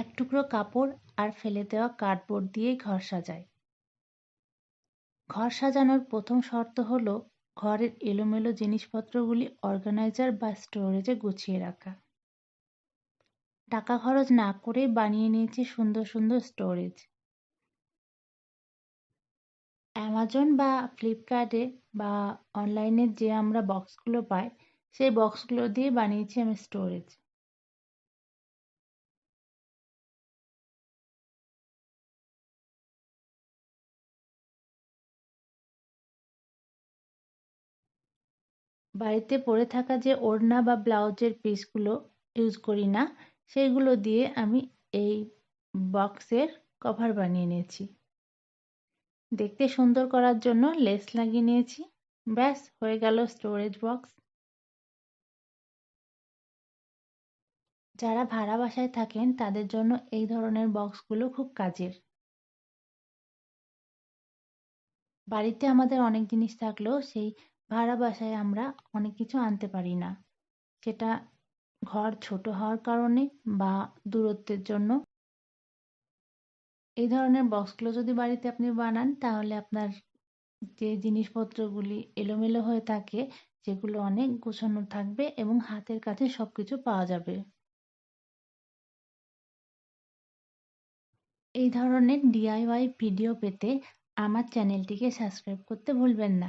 এক টুকরো কাপড় আর ফেলে দেওয়া কার্ডবোর্ড দিয়েই ঘর সাজায়। ঘর সাজানোর প্রথম শর্ত হলো ঘরের এলোমেলো জিনিসপত্রগুলি অর্গানাইজার বা স্টোরেজে গুছিয়ে রাখা। টাকা খরচ না করেই বানিয়ে নিয়েছি সুন্দর সুন্দর স্টোরেজ। অ্যামাজন বা ফ্লিপকার্টে বা অনলাইনে যে আমরা বক্সগুলো পাই, সেই বক্সগুলো দিয়ে বানিয়েছি আমি স্টোরেজ। বাড়িতে পরে থাকা যে ওড়না বা ব্লাউজের পিসগুলো ইউজ করি না সেইগুলো দিয়ে আমি এই বক্সের কভার বানিয়ে নিয়েছি। দেখতে সুন্দর করার জন্য লেস লাগিয়ে নিয়েছি। ব্যাস, হয়ে গেল স্টোরেজ বক্স যারা ভাড়া বাসায় থাকেন, তাদের জন্য এই ধরনের বক্সগুলো খুব কাজের। বাড়িতে আমাদের অনেক জিনিস থাকলেও সেই ভাড়া বাসায় আমরা অনেক কিছু আনতে পারি না। সেটা ঘর ছোট হওয়ার কারণে বা দূরত্বের জন্য। এই ধরনের বক্সগুলো যদি বাড়িতে আপনি বানান, তাহলে আপনার যে জিনিসপত্রগুলি এলোমেলো হয়ে থাকে সেগুলো অনেক গোছানো থাকবে এবং হাতের কাছে সবকিছু পাওয়া যাবে। এই ধরনের ডিআইওয়াই ভিডিও পেতে আমার চ্যানেলটিকে সাবস্ক্রাইব করতে ভুলবেন না।